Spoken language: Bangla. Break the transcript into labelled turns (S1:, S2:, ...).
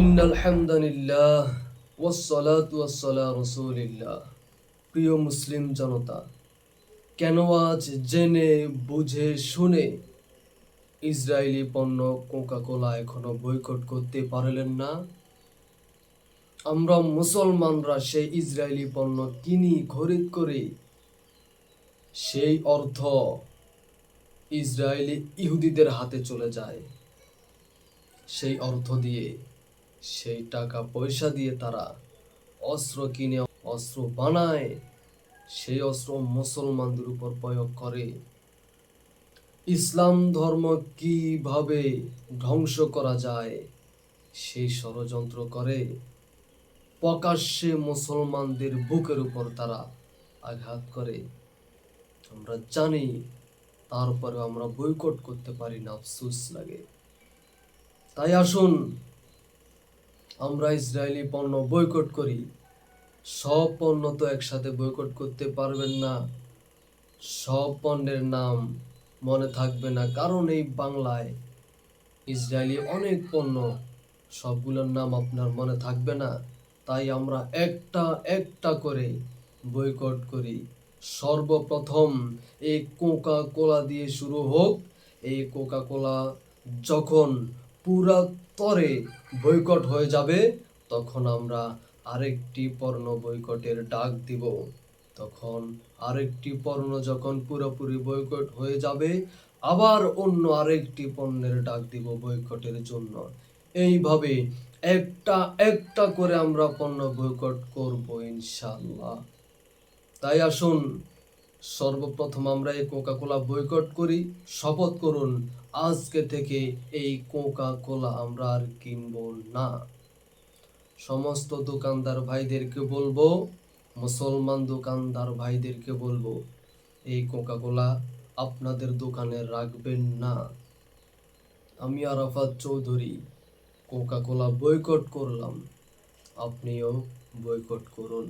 S1: ইন আলহামদুলিল্লাহ ওয়াসসালাতু ওয়াসসালাম রাসূলিল্লাহ। প্রিয় মুসলিম জনতা, কেন আজ জেনে, বুঝে, শুনে ইসরায়েলি পণ্য এখনও বয়কট করতে পারলেন না? আমরা মুসলমানরা সেই ইসরায়েলি পণ্য কিনি, খরিদ করি। সেই অর্থ ইসরায়েলি ইহুদিদের হাতে চলে যায়। সেই অর্থ দিয়ে সেই টাকা পয়সা দিয়ে তারা অস্ত্র কিনে, অস্ত্র বানায়। সেই অস্ত্র মুসলমানদের উপর প্রয়োগ করে। ইসলাম ধর্ম কীভাবে ধ্বংস করা যায়, সেই ষড়যন্ত্র করে প্রকাশ্যে মুসলমানদের বুকের উপর তারা আঘাত করে। আমরা জানি তারপরে আমরা বয়কট করতে পারি না, আফসোস লাগে। তাই আসুন আমরা ইসরায়েলি পণ্য বয়কট করি, সব পণ্য তো একসাথে বয়কট করতে পারবেন না। সব পণ্যের নাম মনে থাকবে না, কারণ এই বাংলায় ইসরায়েলি অনেক পণ্য, সবগুলোর নাম আপনার মনে থাকবে না। তাই আমরা একটা একটা করে বয়কট করি। সর্বপ্রথম এই কোকা কোলা দিয়ে শুরু হোক। এই কোকা কোলা যখন পুরা তরে বয়কট হয়ে যাবে, তখন আমরা আরেকটি পর্ণ বয়কটের ডাক দিব। তখন আরেকটি পণ্য যখন পুরোপুরি বয়কট হয়ে যাবে, আবার অন্য আরেকটি পণ্যের ডাক দিব বয়কটের জন্য। এইভাবে একটা একটা করে আমরা পণ্য বয়কট করব ইনশাল্লাহ তাই আসুন সর্বপ্রথম আমরা এই কোকা কোলা বয়কট করি। শপথ করুন, আজকে থেকে এই কোকা কোলা আমরা আর কিনবো না। সমস্ত দোকানদার ভাইদেরকে বলব, মুসলমান দোকানদার ভাইদেরকে বলব, এই কোকা কোলা আপনাদের দোকানে রাখবেন না। আমি Arafat Chowdhury Coca Cola boycott করলাম। আপনিও বয়কট করুন।